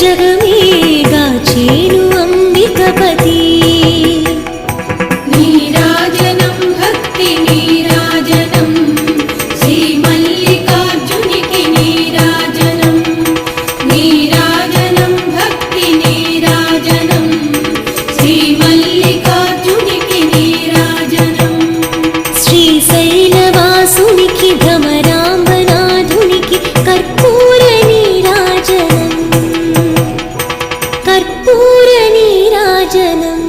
జగమేగా చేను అంబికపతి. నీరాజ imagine